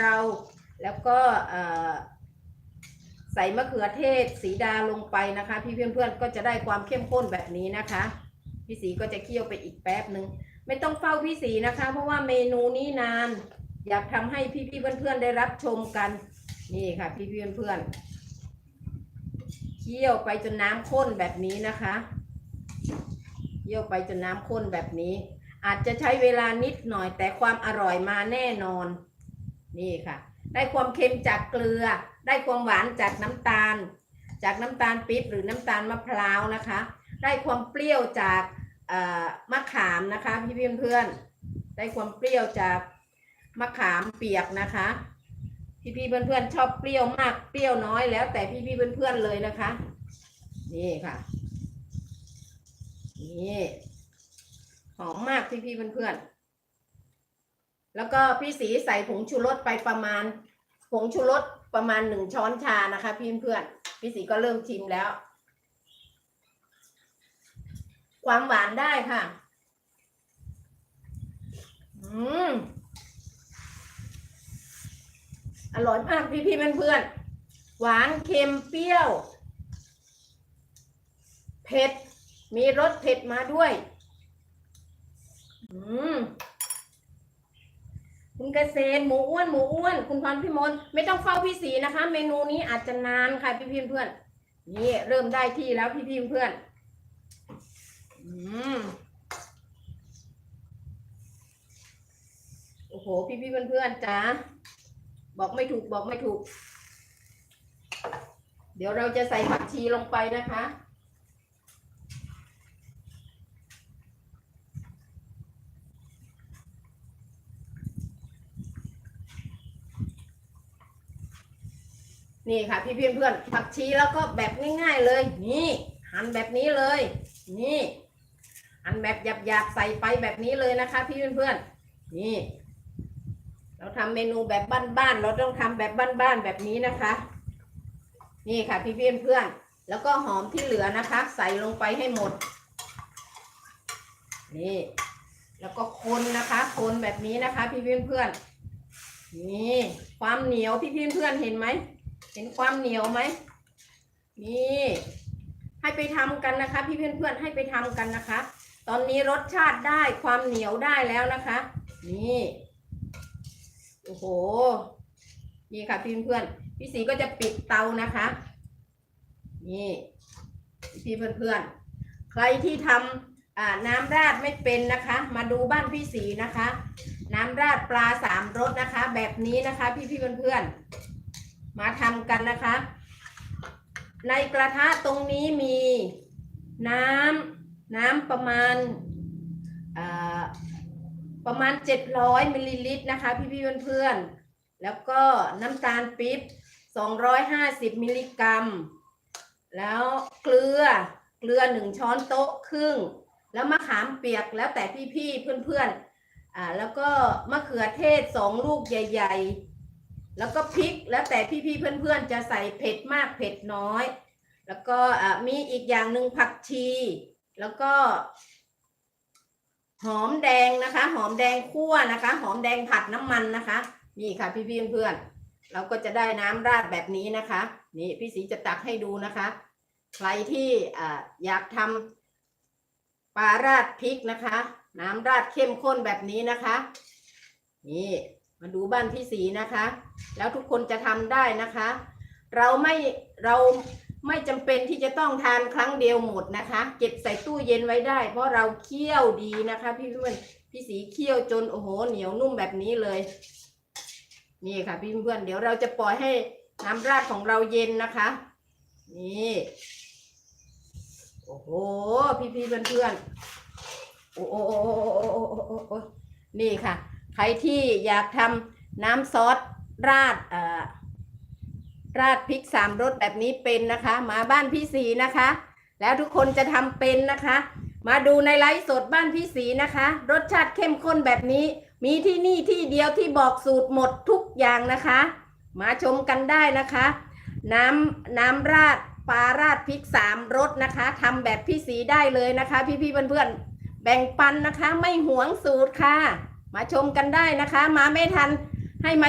เรา แล้วก็ใส่มะเขือเทศสีดาลงไปนะคะ พี่เพื่อนๆก็จะได้ความเข้มข้นแบบนี้นะคะ พี่สีก็จะเคี่ยวไปอีกแป๊บหนึ่งไม่ต้องเฝ้าพี่สีนะคะ เพราะว่าเมนูนี้นาน อยากทำให้พี่ๆเพื่อนๆได้รับชมกันนี่ค่ะพี่ๆเพื่อนๆเคี่ยวไปจนน้ำข้นแบบนี้นะคะเคี่ยวไปจนน้ำข้นแบบนี้ อาจจะใช้เวลานิดหน่อยแต่ความอร่อยมาแน่นอน นี่ค่ะ ได้ความเค็มจากเกลือ ได้ความหวานจากน้ำตาล จากน้ำตาลปี๊บหรือน้ำตาลมะพร้าวนะคะ ได้ความเปรี้ยวจากมะขามนะคะพี่เพื่อนๆได้ความเปรี้ยวจากมะขามเปียกนะคะ พี่ๆเพื่อนๆชอบเปรี้ยวมากเปรี้ยวน้อยแล้ว แต่พี่ๆเพื่อนๆเลยนะคะ นี่ค่ะนี่หอมมากพี่ๆเพื่อนๆ แล้วก็พี่สีใส่ผงชูรสไปประมาณ ผงชูรสประมาณหนึ่งช้อนชานะคะ พี่เพื่อน พี่สีก็เริ่มชิมแล้ว ความหวานได้ค่ะ อืม อร่อยมากพี่พี่ๆเพื่อนหวานเค็มเปรี้ยว เผ็ด มีรสเผ็ดมาด้วย อืม คุณเกษตรหมูอ้วนหมูอ้วน คุณพรพิมลไม่ต้องเฝ้าพี่สีนะคะ เมนูนี้อาจจะนานค่ะพี่พี่ๆเพื่อน นี่เริ่มได้ที่แล้วพี่พี่ๆเพื่อน อืมโอ้โหพี่พี่ๆเพื่อนจ้าบอกไม่ถูกบอกไม่ถูก เดี๋ยวเราจะใส่ผักชีลงไปนะคะ นี่ค่ะพี่เพี่ๆเพื่อนผักชีแล้วก็แบบง่ายๆเลย นี่หั่นแบบนี้เลย นี่หั่นแบบหยาบๆใส่ไปแบบนี้เลยนะคะ พี่เพื่อนๆนี่ เราทำเมนูแบบบ้านๆเราต้องทำแบบบ้านๆแบบนี้นะคะ นี่ค่ะพี่เพื่อนๆแล้วก็หอมที่เหลือนะคะ ใส่ลงไปให้หมด นี่ แล้วก็คนนะคะคนแบบนี้นะคะ พี่เพื่อนๆนี่ความเหนียวพี่เพื่อนๆเห็นไหม ห็นความเหนียวไหมนี่ให้ไปทำกันนะคะ พี่เพื่อนๆให้ไปทำกันนะคะ ตอนนี้รสชาติได้ความเหนียวได้แล้วนะคะ นี่โอ้โหนี่ค่ะพี่เพื่อนๆพี่สีก็จะปิดเตานะคะ นี่พี่เพื่อนๆใครที่ทำน้ำราดไม่เป็นนะคะ มาดูบ้านพี่สีนะคะ น้ำราดปลาสามรสนะคะ แบบนี้นะคะ พี่พี่เพื่อนๆ มาทำกันนะคะ ในกระทะตรงนี้มีน้ำน้ำประมาณประมาณ 700มิลลิลิตรนะคะ พี่พี่เพื่อนๆแล้วก็น้ำตาลปี๊บ250มิลลิกรัม แล้วเกลือเกลือหนึ่งช้อนโต๊ะครึ่ง แล้วมะขามเปียกแล้วแต่พี่ๆเพื่อนๆอ่าแล้วก็มะเขือเทศสองลูกใหญ่ๆ แล้วก็พริกแล้วแต่พี่ๆเพื่อนๆ จะใส่เผ็ดมากเผ็ดน้อย แล้วก็มีอีกอย่างหนึ่งผักชี แล้วก็ หอมแดงนะคะ หอมแดงคั่วนะคะ หอมแดงผัดน้ำมันนะคะ นี่ค่ะพี่ๆเพื่อนๆเราก็จะได้น้ำราดแบบนี้นะคะ นี่พี่สีจะตักให้ดูนะคะ ใครที่อยากทำปลาราดพริกนะคะ น้ำราดเข้มข้นแบบนี้นะคะ นี่ มาดูบ้านพี่สีนะคะ แล้วทุกคนจะทำได้นะคะ เราไม่เราไม่จำเป็นที่จะต้องทานครั้งเดียวหมดนะคะ เก็บใส่ตู้เย็นไว้ได้ เพราะเราเคี่ยวดีนะคะ พี่เพื่อนพี่สีเคี่ยวจนโอ้โหเหนียวนุ่มแบบนี้เลย นี่ค่ะ พี่เพื่อนเดี๋ยวเราจะปล่อยให้น้ำราดของเราเย็นนะคะ นี่โอ้โหพี่พี่เพื่อนเพื่อนโอ้โหนี่ค่ะ รที่อยากทำน้ำซอสราดเอ่อราดพริกสามรสแบบนี้เป็นนะคะ มาบ้านพี่สีนะคะ แล้วทุกคนจะทำเป็นนะคะ มาดูในไลฟ์สดบ้านพี่สีนะคะ รสชาติเข้มข้นแบบนี้ มีที่นี่ที่เดียวที่บอกสูตรหมดทุกอย่างนะคะ มาชมกันได้นะคะ น้ำน้ำราดปลาราดพริกสามรสนะคะทำแบบพี่สีได้เลยนะคะ พี่ๆเพื่อนๆแบ่งปันนะคะ ไม่หวงสูตรค่ะ มาชมกันได้นะคะ มาไม่ทันให้มา